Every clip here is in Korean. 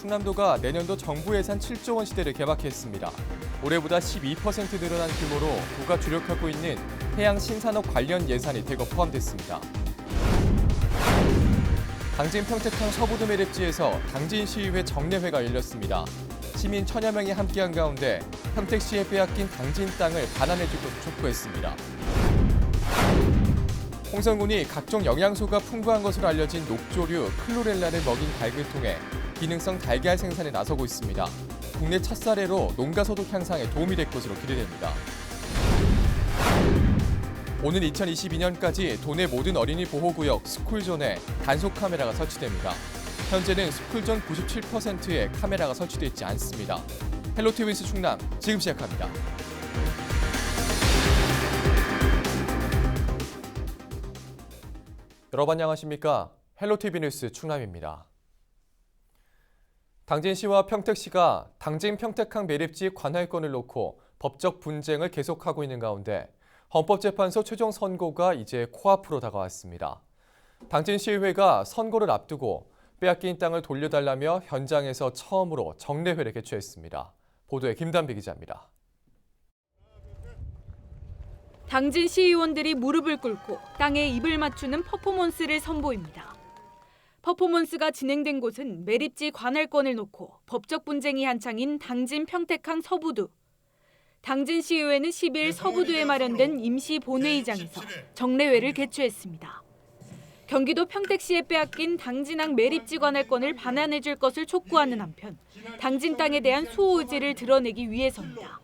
충남도가 내년도 정부 예산 7조 원 시대를 개막했습니다. 올해보다 12% 늘어난 규모로 도가 주력하고 있는 해양 신산업 관련 예산이 대거 포함됐습니다. 당진 평택항 서부도 매립지에서 당진 시의회 정례회가 열렸습니다. 시민 천여 명이 함께한 가운데 평택시에 빼앗긴 당진 땅을 반환해줄 것을 촉구했습니다. 홍성군이 각종 영양소가 풍부한 것으로 알려진 녹조류 클로렐라를 먹인 닭을 통해 기능성 달걀 생산에 나서고 있습니다. 국내 첫 사례로 농가 소득 향상에 도움이 될 것으로 기대됩니다. 오는 2022년까지 도내 모든 어린이 보호구역 스쿨존에 단속 카메라가 설치됩니다. 현재는 스쿨존 97%에 카메라가 설치되어 있지 않습니다. 헬로티비 스 충남 지금 시작합니다. 여러분 안녕하십니까? 헬로티비 뉴스 충남입니다. 당진시와 평택시가 당진 평택항 매립지 관할권을 놓고 법적 분쟁을 계속하고 있는 가운데 헌법재판소 최종 선고가 이제 코앞으로 다가왔습니다. 당진시의회가 선고를 앞두고 빼앗긴 땅을 돌려달라며 현장에서 처음으로 정례회를 개최했습니다. 보도에 김단비 기자입니다. 당진 시의원들이 무릎을 꿇고 땅에 입을 맞추는 퍼포먼스를 선보입니다. 퍼포먼스가 진행된 곳은 매립지 관할권을 놓고 법적 분쟁이 한창인 당진 평택항 서부두. 당진 시의회는 10일 서부두에 마련된 임시 본회의장에서 정례회를 개최했습니다. 경기도 평택시에 빼앗긴 당진항 매립지 관할권을 반환해 줄 것을 촉구하는 한편 당진 땅에 대한 수호 의지를 드러내기 위해서입니다.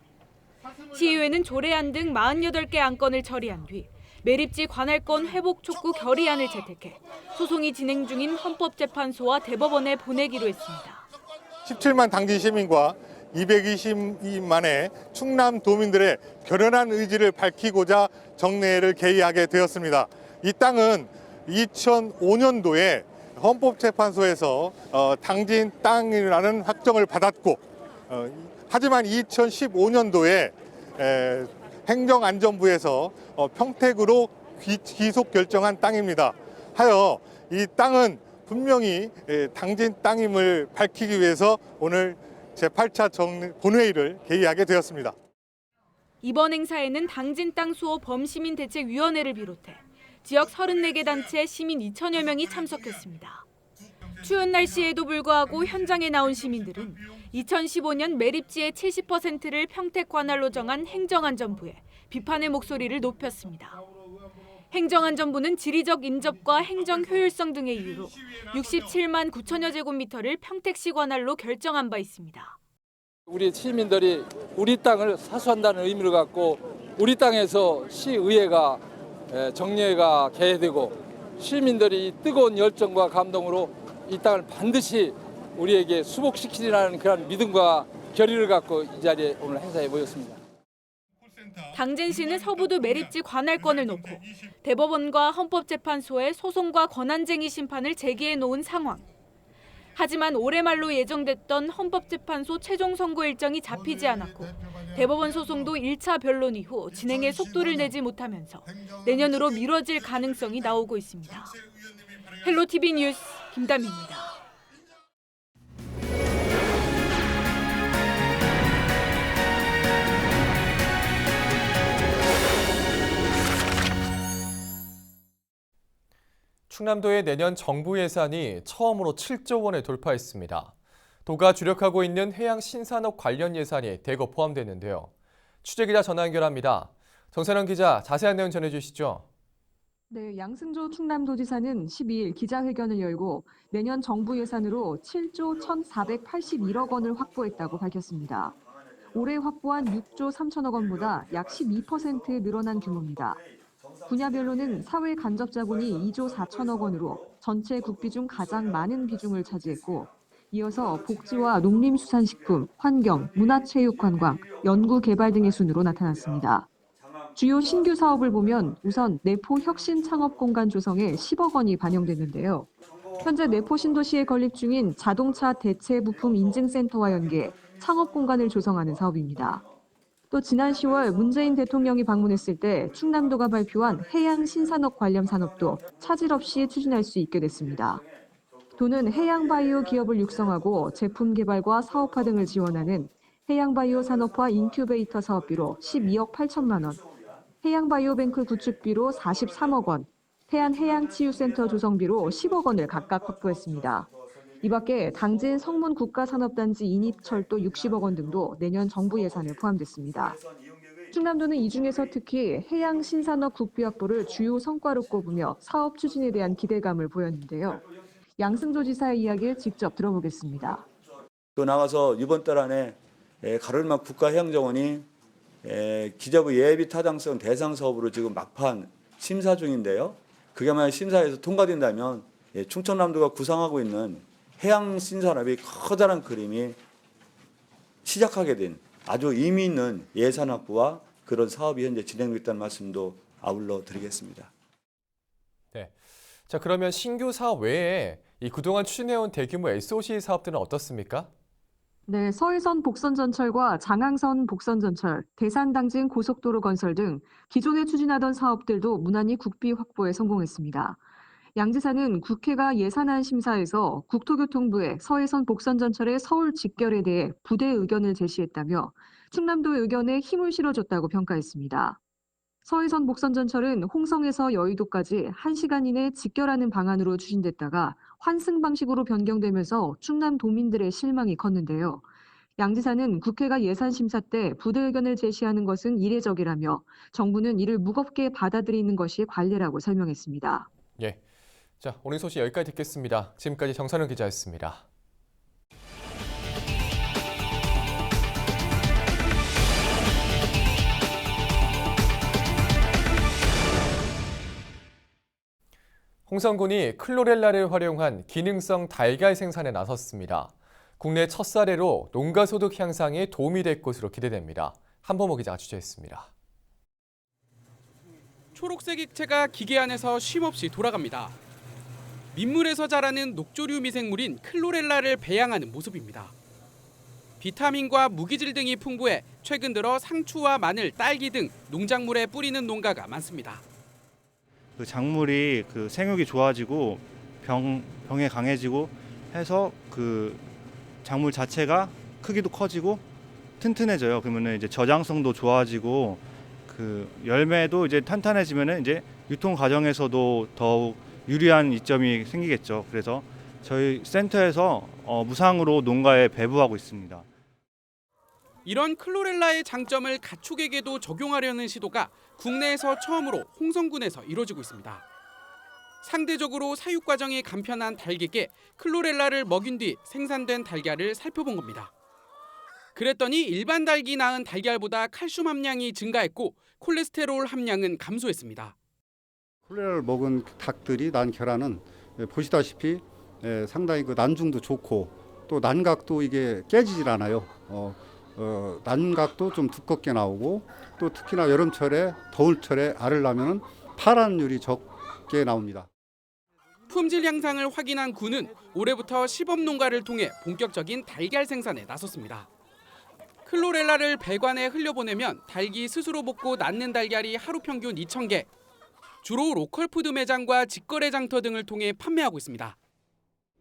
시의회는 조례안 등 48개 안건을 처리한 뒤 매립지 관할권 회복 촉구 결의안을 채택해 소송이 진행 중인 헌법재판소와 대법원에 보내기로 했습니다. 17만 당진 시민과 220만의 충남 도민들의 결연한 의지를 밝히고자 정례를 개의하게 되었습니다. 이 땅은 2005년도에 헌법재판소에서 어, 당진 땅이라는 확정을 받았고 어, 하지만 2015년도에 에, 행정안전부에서 어, 평택으로 귀, 기속 결정한 땅입니다. 하여 이 땅은 분명히 에, 당진 땅임을 밝히기 위해서 오늘 제8차 정 본회의를 개의하게 되었습니다. 이번 행사에는 당진 땅 수호 범시민 대책위원회를 비롯해 지역 34개 단체 시민 2천여 명이 참석했습니다. 추운 날씨에도 불구하고 현장에 나온 시민들은 2015년 매립지의 70%를 평택 관할로 정한 행정안전부에 비판의 목소리를 높였습니다. 행정안전부는 지리적 인접과 행정 효율성 등의 이유로 67만 9천여 제곱미터를 평택시 관할로 결정한 바 있습니다. 우리 시민들이 우리 땅을 사수한다는 의미를 갖고 우리 땅에서 시의회가 에, 정례가 개회되고 시민들이 이 뜨거운 열정과 감동으로 이 땅을 반드시 우리에게 수복시키리라는 그런 믿음과 결의를 갖고 이 자리에 오늘 행사에 모였습니다. 당진시는 서부도 매립지 관할권을 놓고 대법원과 헌법재판소에 소송과 권한쟁의 심판을 제기해 놓은 상황. 하지만 올해 말로 예정됐던 헌법재판소 최종 선고 일정이 잡히지 않았고 대법원 소송도 1차 변론 이후 진행에 속도를 내지 못하면서 내년으로 미뤄질 가능성이 나오고 있습니다. 헬로티비 뉴스 김담입니다. 충남도의 내년 정부 예산이 처음으로 7조 원을 돌파했습니다. 도가 주력하고 있는 해양 신산업 관련 예산이 대거 포함되는데요. 취재기자 전화 연결합니다. 정세영 기자, 자세한 내용 전해주시죠. 네, 양승조 충남도지사는 12일 기자회견을 열고 내년 정부 예산으로 7조 1,481억 원을 확보했다고 밝혔습니다. 올해 확보한 6조 3천억 원보다 약 12% 늘어난 규모입니다. 분야별로는 사회 간접 자본이 2조 4천억 원으로 전체 국비 중 가장 많은 비중을 차지했고 이어서 복지와 농림수산식품, 환경, 문화체육관광, 연구개발 등의 순으로 나타났습니다. 주요 신규 사업을 보면 우선 내포 혁신 창업 공간 조성에 10억 원이 반영됐는데요. 현재 내포 신도시에 건립 중인 자동차 대체 부품 인증센터와 연계 창업 공간을 조성하는 사업입니다. 또 지난 10월 문재인 대통령이 방문했을 때 충남도가 발표한 해양 신산업 관련 산업도 차질 없이 추진할 수 있게 됐습니다. 도는 해양 바이오 기업을 육성하고 제품 개발과 사업화 등을 지원하는 해양 바이오 산업화 인큐베이터 사업비로 12억 8천만 원, 해양 바이오뱅크 구축비로 43억 원, 태안 해양 치유센터 조성비로 10억 원을 각각 확보했습니다. 이 밖에 당진 성문 국가산업단지 인입철도 60억 원 등도 내년 정부 예산에 포함됐습니다. 충남도는 이 중에서 특히 해양 신산업 국비 확보를 주요 성과로 꼽으며 사업 추진에 대한 기대감을 보였는데요. 양승조 지사의 이야기를 직접 들어보겠습니다. 또 나가서 이번 달 안에 에, 가로르막 국가해양정원이 에, 기재부 예비 타당성 대상 사업으로 지금 막판 심사 중인데요. 그게 만약 심사에서 통과된다면 예, 충청남도가 구상하고 있는 해양 신산업의 커다란 그림이 시작하게 된 아주 의미 있는 예산 확보와 그런 사업이 현재 진행되고 있다는 말씀도 아울러 드리겠습니다. 네. 자, 그러면 신규 사업 외에 이 그동안 추진해온 대규모 SOC 사업들은 어떻습니까? 네, 서해선 복선전철과 장항선 복선전철, 대산당진 고속도로 건설 등 기존에 추진하던 사업들도 무난히 국비 확보에 성공했습니다. 양 지사는 국회가 예산안 심사에서 국토교통부에 서해선 복선전철의 서울 직결에 대해 부대 의견을 제시했다며 충남도의 의견에 힘을 실어줬다고 평가했습니다. 서해선 복선전철은 홍성에서 여의도까지 1시간 이내 직결하는 방안으로 추진됐다가 환승 방식으로 변경되면서 충남 도민들의 실망이 컸는데요. 양 지사는 국회가 예산 심사 때 부대 의견을 제시하는 것은 이례적이라며 정부는 이를 무겁게 받아들이는 것이 관례라고 설명했습니다. 예. 자, 오늘 소식 여기까지 듣겠습니다. 지금까지 정선우 기자였습니다. 홍성군이 클로렐라를 활용한 기능성 달걀 생산에 나섰습니다. 국내 첫 사례로 농가 소득 향상에 도움이 될 것으로 기대됩니다. 한범호 기자가 취재했습니다. 초록색 액체가 기계 안에서 쉼없이 돌아갑니다. 민물에서 자라는 녹조류 미생물인 클로렐라를 배양하는 모습입니다. 비타민과 무기질 등이 풍부해 최근 들어 상추와 마늘, 딸기 등 농작물에 뿌리는 농가가 많습니다. 그 작물이 그 생육이 좋아지고 병 병에 강해지고 해서 그 작물 자체가 크기도 커지고 튼튼해져요. 그러면은 이제 저장성도 좋아지고 그 열매도 이제 탄탄해지면은 이제 유통 과정에서도 더욱 유리한 이점이 생기겠죠. 그래서 저희 센터에서 어, 무상으로 농가에 배부하고 있습니다. 이런 클로렐라의 장점을 가축에게도 적용하려는 시도가 국내에서 처음으로 홍성군에서 이루어지고 있습니다. 상대적으로 사육 과정이 간편한 닭에게 클로렐라를 먹인 뒤 생산된 달걀을 살펴본 겁니다. 그랬더니 일반 닭이 낳은 달걀보다 칼슘 함량이 증가했고 콜레스테롤 함량은 감소했습니다. 콜레라를 먹은 닭들이 난 계란은 예, 보시다시피 예, 상당히 그 난중도 좋고 또 난각도 이게 깨지질 않아요. 어, 어, 난각도 좀 두껍게 나오고 또 특히나 여름철에 더울철에 알을 낳으면 파란율이 적게 나옵니다. 품질 향상을 확인한 군은 올해부터 시범 농가를 통해 본격적인 달걀 생산에 나섰습니다. 클로렐라를 배관에 흘려보내면 닭이 스스로 먹고 낳는 달걀이 하루 평균 2,000개. 주로 로컬 푸드 매장과 직거래 장터 등을 통해 판매하고 있습니다.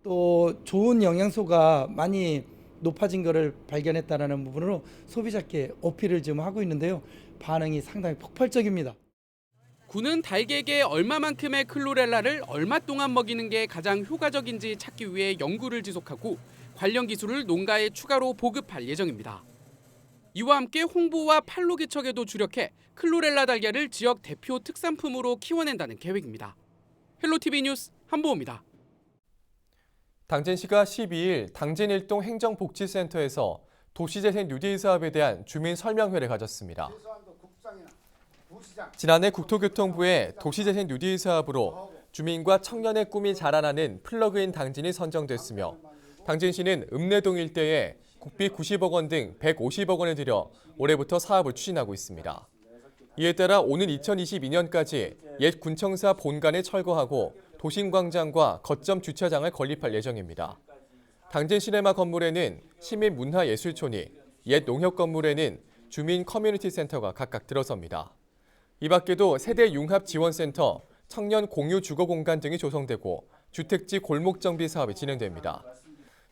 또 좋은 영양소가 많이 높아진 것을 발견했다는 부분으로 소비자께 어필을 지금 하고 있는데요. 반응이 상당히 폭발적입니다. 군은 닭에게 얼마만큼의 클로렐라를 얼마 동안 먹이는 게 가장 효과적인지 찾기 위해 연구를 지속하고 관련 기술을 농가에 추가로 보급할 예정입니다. 이와 함께 홍보와 판로 개척에도 주력해 클로렐라 달걀을 지역 대표 특산품으로 키워낸다는 계획입니다. 헬로티비 뉴스 한보호입니다. 당진시가 12일 당진일동 행정복지센터에서 도시재생 뉴딜 사업에 대한 주민 설명회를 가졌습니다. 지난해 국토교통부의 도시재생 뉴딜 사업으로 주민과 청년의 꿈이 자라나는 플러그인 당진이 선정됐으며 당진시는 읍내동 일대에 국비 90억 원 등 150억 원을 들여 올해부터 사업을 추진하고 있습니다. 이에 따라 오는 2022년까지 옛 군청사 본관을 철거하고 도심광장과 거점 주차장을 건립할 예정입니다. 당진 시네마 건물에는 시민 문화예술촌이, 옛 농협 건물에는 주민 커뮤니티 센터가 각각 들어섭니다. 이 밖에도 세대 융합 지원센터, 청년 공유 주거 공간 등이 조성되고 주택지 골목 정비 사업이 진행됩니다.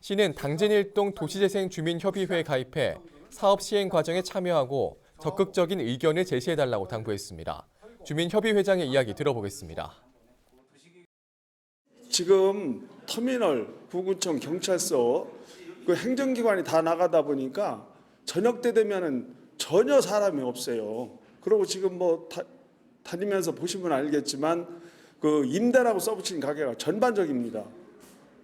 시는 당진 일동 도시재생 주민협의회에 가입해 사업 시행 과정에 참여하고 적극적인 의견을 제시해달라고 당부했습니다. 주민협의회장의 이야기 들어보겠습니다. 지금 터미널, 구구청, 경찰서 그 행정기관이 다 나가다 보니까 저녁 때 되면은 전혀 사람이 없어요. 그리고 지금 뭐 다, 다니면서 보시면 알겠지만 그 임대라고 써붙인 가게가 전반적입니다.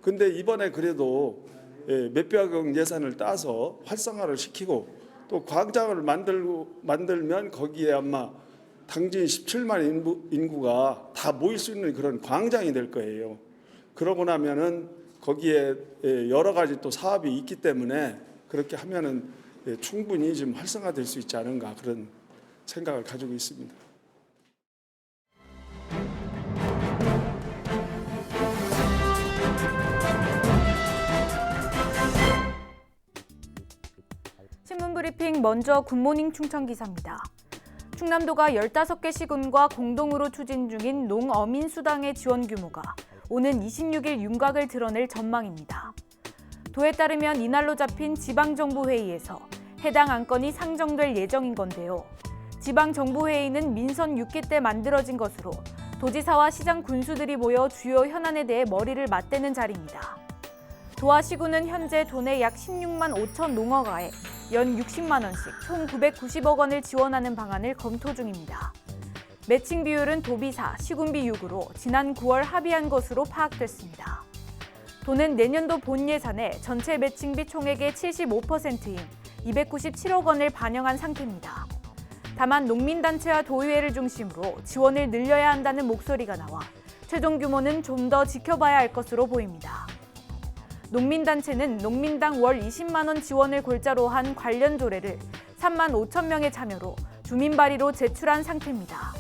근데 이번에 그래도 예, 몇백억 예산을 따서 활성화를 시키고 또 광장을 만들고 만들면 거기에 아마 당진 17만 인구, 인구가 다 모일 수 있는 그런 광장이 될 거예요. 그러고 나면은 거기에 예, 여러 가지 또 사업이 있기 때문에 그렇게 하면은 예, 충분히 좀 활성화될 수 있지 않은가 그런 생각을 가지고 있습니다. 브리핑 먼저 굿모닝 충청 기사입니다. 충남도가 15개 시군과 공동으로 추진 중인 농어민 수당의 지원 규모가 오는 26일 윤곽을 드러낼 전망입니다. 도에 따르면 이날로 잡힌 지방정부 회의에서 해당 안건이 상정될 예정인 건데요. 지방정부 회의는 민선 6기 때 만들어진 것으로 도지사와 시장 군수들이 모여 주요 현안에 대해 머리를 맞대는 자리입니다. 도와 시군은 현재 도내 약 16만 5천 농어가에 연 60만 원씩 총 990억 원을 지원하는 방안을 검토 중입니다. 매칭 비율은 도비사, 시군비 6으로 지난 9월 합의한 것으로 파악됐습니다. 도는 내년도 본 예산에 전체 매칭비 총액의 75%인 297억 원을 반영한 상태입니다. 다만 농민단체와 도의회를 중심으로 지원을 늘려야 한다는 목소리가 나와 최종 규모는 좀 더 지켜봐야 할 것으로 보입니다. 농민단체는 농민당 월 20만 원 지원을 골자로 한 관련 조례를 3만 5천 명의 참여로 주민 발의로 제출한 상태입니다.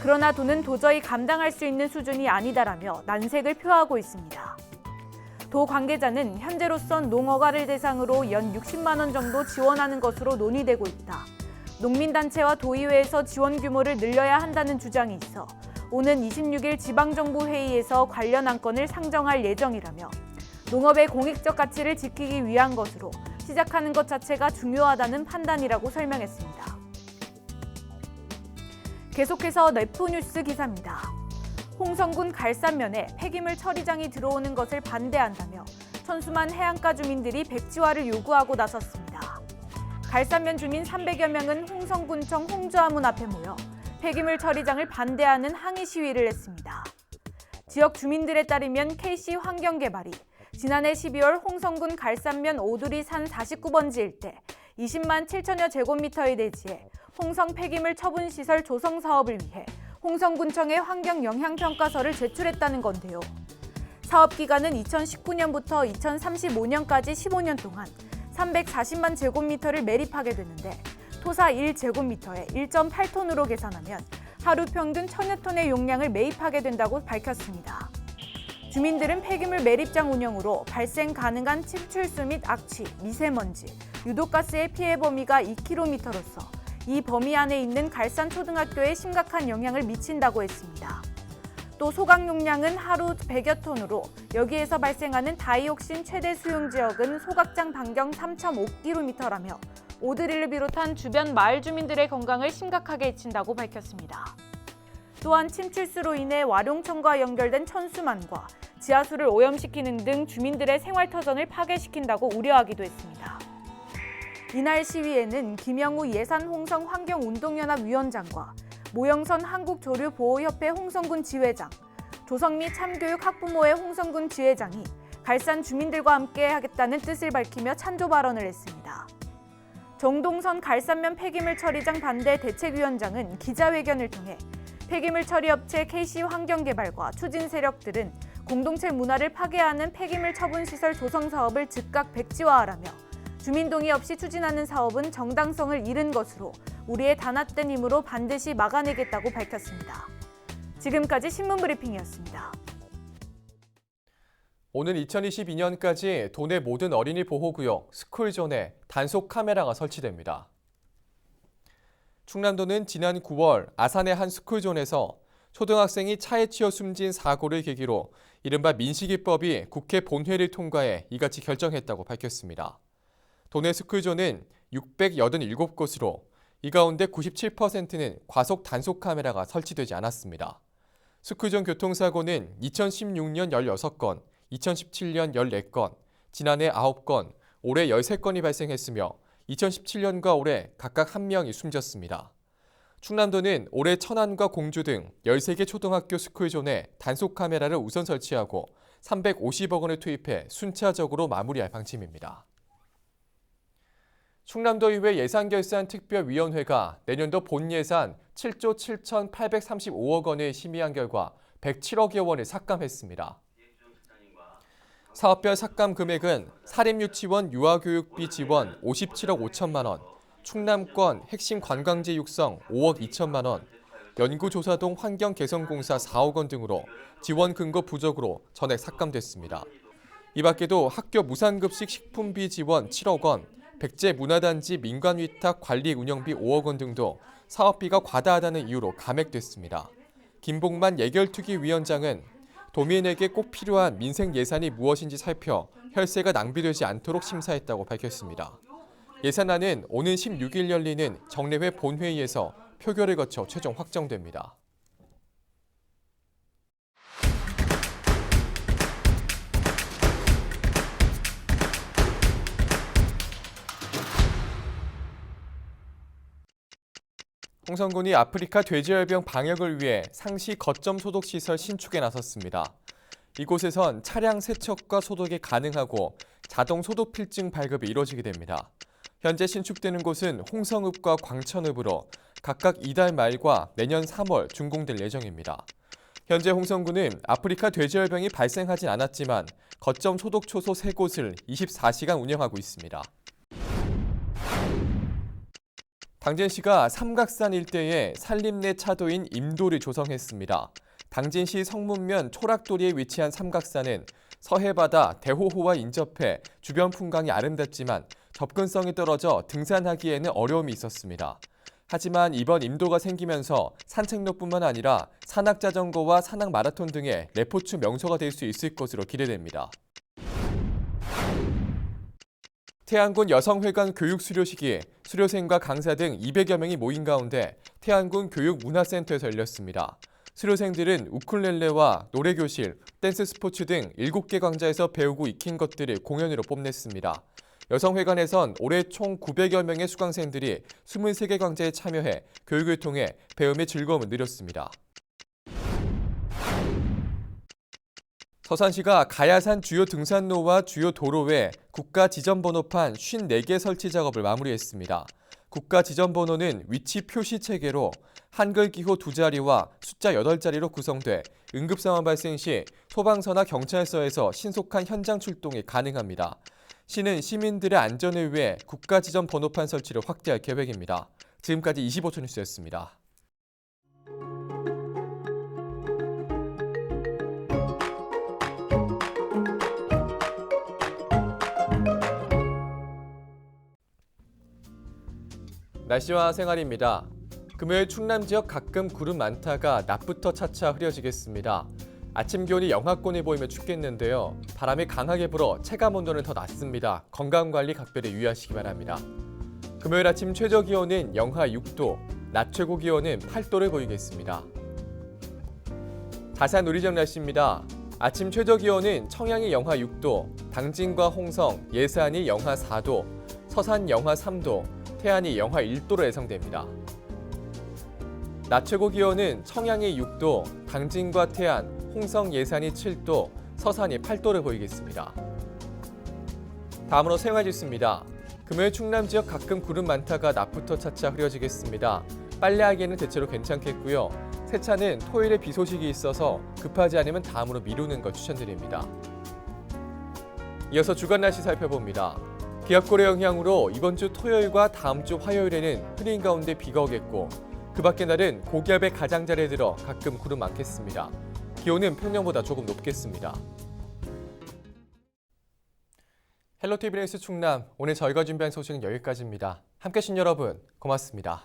그러나 도는 도저히 감당할 수 있는 수준이 아니다라며 난색을 표하고 있습니다. 도 관계자는 현재로선 농어가를 대상으로 연 60만 원 정도 지원하는 것으로 논의되고 있다. 농민단체와 도의회에서 지원 규모를 늘려야 한다는 주장이 있어 오는 26일 지방정부 회의에서 관련 안건을 상정할 예정이라며 농업의 공익적 가치를 지키기 위한 것으로 시작하는 것 자체가 중요하다는 판단이라고 설명했습니다. 계속해서 네프뉴스 기사입니다. 홍성군 갈산면에 폐기물 처리장이 들어오는 것을 반대한다며 천수만 해안가 주민들이 백지화를 요구하고 나섰습니다. 갈산면 주민 300여 명은 홍성군청 홍주화문 앞에 모여 폐기물 처리장을 반대하는 항의 시위를 했습니다. 지역 주민들에 따르면 KC 환경개발이 지난해 12월 홍성군 갈산면 오두리 산 49번지 일대 20만 7천여 제곱미터의 대지에 홍성 폐기물 처분 시설 조성 사업을 위해 홍성군청에 환경 영향 평가서를 제출했다는 건데요. 사업 기간은 2019년부터 2035년까지 15년 동안 340만 제곱미터를 매립하게 되는데 토사 1제곱미터에 1.8톤으로 계산하면 하루 평균 천여 톤의 용량을 매입하게 된다고 밝혔습니다. 주민들은 폐기물 매립장 운영으로 발생 가능한 침출수 및 악취, 미세먼지, 유독가스의 피해 범위가 2km로서 이 범위 안에 있는 갈산 초등학교에 심각한 영향을 미친다고 했습니다. 또 소각 용량은 하루 100여 톤으로 여기에서 발생하는 다이옥신 최대 수용 지역은 소각장 반경 3.5km라며 오드리를 비롯한 주변 마을 주민들의 건강을 심각하게 해친다고 밝혔습니다. 또한 침출수로 인해 와룡천과 연결된 천수만과 지하수를 오염시키는 등 주민들의 생활터전을 파괴시킨다고 우려하기도 했습니다. 이날 시위에는 김영우 예산홍성 환경운동연합 위원장과 모영선 한국조류보호협회 홍성군 지회장, 조성미 참교육 학부모회 홍성군 지회장이 갈산 주민들과 함께 하겠다는 뜻을 밝히며 찬조 발언을 했습니다. 정동선 갈산면 폐기물 처리장 반대 대책위원장은 기자회견을 통해 폐기물 처리 업체 KC 환경개발과 추진 세력들은 공동체 문화를 파괴하는 폐기물 처분 시설 조성 사업을 즉각 백지화하라며 주민 동의 없이 추진하는 사업은 정당성을 잃은 것으로 우리의 단합된 힘으로 반드시 막아내겠다고 밝혔습니다. 지금까지 신문 브리핑이었습니다. 오는 2022년까지 도내 모든 어린이 보호구역 스쿨존에 단속 카메라가 설치됩니다. 충남도는 지난 9월 아산의 한 스쿨존에서 초등학생이 차에 치여 숨진 사고를 계기로 이른바 민식이법이 국회 본회의를 통과해 이같이 결정했다고 밝혔습니다. 도내 스쿨존은 687곳으로 이 가운데 97%는 과속 단속 카메라가 설치되지 않았습니다. 스쿨존 교통사고는 2016년 16건, 2017년 14건, 지난해 9건, 올해 13건이 발생했으며 2017년과 올해 각각 1명이 숨졌습니다. 충남도는 올해 천안과 공주 등 13개 초등학교 스쿨존에 단속 카메라를 우선 설치하고 350억 원을 투입해 순차적으로 마무리할 방침입니다. 충남도의회 예산결산 특별위원회가 내년도 본 예산 7조 7,835억 원을 심의한 결과 107억여 원을 삭감했습니다. 사업별 삭감 금액은 사립유치원 유아교육비 지원 57억 5천만 원, 충남권 핵심 관광지 육성 5억 2천만 원, 연구조사동 환경개선공사 4억 원 등으로 지원 근거 부족으로 전액 삭감됐습니다. 이 밖에도 학교 무상급식 식품비 지원 7억 원, 백제 문화단지 민관위탁 관리 운영비 5억 원 등도 사업비가 과다하다는 이유로 감액됐습니다. 김봉만 예결특위 위원장은 도민에게 꼭 필요한 민생 예산이 무엇인지 살펴 혈세가 낭비되지 않도록 심사했다고 밝혔습니다. 예산안은 오는 16일 열리는 정례회 본회의에서 표결을 거쳐 최종 확정됩니다. 홍성군이 아프리카 돼지열병 방역을 위해 상시 거점 소독 시설 신축에 나섰습니다. 이곳에선 차량 세척과 소독이 가능하고 자동 소독 필증 발급이 이루어지게 됩니다. 현재 신축되는 곳은 홍성읍과 광천읍으로 각각 이달 말과 내년 3월 준공될 예정입니다. 현재 홍성군은 아프리카 돼지열병이 발생하진 않았지만 거점 소독 초소 3곳을 24시간 운영하고 있습니다. 당진 시가 삼각산 일대에 산림내 차도인 임도를 조성했습니다. 당진시 성문면 초락도리에 위치한 삼각산은 서해바다 대호호와 인접해 주변 풍광이 아름답지만 접근성이 떨어져 등산하기에는 어려움이 있었습니다. 하지만 이번 임도가 생기면서 산책로뿐만 아니라 산악자전거와 산악마라톤 등의 레포츠 명소가 될 수 있을 것으로 기대됩니다. 태안군 여성회관 교육 수료식이 수료생과 강사 등 200여 명이 모인 가운데 태안군 교육문화센터에서 열렸습니다. 수료생들은 우쿨렐레와 노래교실, 댄스 스포츠 등 7개 강좌에서 배우고 익힌 것들을 공연으로 뽐냈습니다. 여성회관에선 올해 총 900여 명의 수강생들이 23개 강좌에 참여해 교육을 통해 배움의 즐거움을 누렸습니다. 서산시가 가야산 주요 등산로와 주요 도로에 국가 지점 번호판 54개 설치 작업을 마무리했습니다. 국가 지점 번호는 위치 표시 체계로 한글 기호 두 자리와 숫자 8자리로 구성돼 응급 상황 발생 시 소방서나 경찰서에서 신속한 현장 출동이 가능합니다. 시는 시민들의 안전을 위해 국가 지점 번호판 설치를 확대할 계획입니다. 지금까지 25초 뉴스였습니다. 날씨와 생활입니다. 금요일 충남 지역 가끔 구름 많다가 낮부터 차차 흐려지겠습니다. 아침 기온이 영하권을 보이며 춥겠는데요. 바람이 강하게 불어 체감 온도는 더 낮습니다. 건강 관리 각별히 유의하시기 바랍니다. 금요일 아침 최저 기온은 영하 6도, 낮 최고 기온은 8도를 보이겠습니다. 다산 우리정 날씨입니다. 아침 최저 기온은 청양이 영하 6도, 당진과 홍성, 예산이 영하 4도, 서산 영하 3도, 태안이 영하 1도로 예상됩니다. 낮 최고 기온은 청양이 6도, 당진과 태안, 홍성 예산이 7도, 서산이 8도를 보이겠습니다. 다음으로 생활지수입니다. 금요일 충남 지역 가끔 구름 많다가 낮부터 차차 흐려지겠습니다. 빨래하기에는 대체로 괜찮겠고요. 세차는 토요일에 비 소식이 있어서 급하지 않으면 다음으로 미루는 걸 추천드립니다. 이어서 주간 날씨 살펴봅니다. 기압골의 영향으로 이번 주 토요일과 다음 주 화요일에는 흐린 가운데 비가 오겠고 그 밖의 날은 고기압의 가장자리에 들어 가끔 구름 많겠습니다. 기온은 평년보다 조금 높겠습니다. 헬로티비 뉴스 충남 오늘 저희가 준비한 소식은 여기까지입니다. 함께 해주신 여러분 고맙습니다.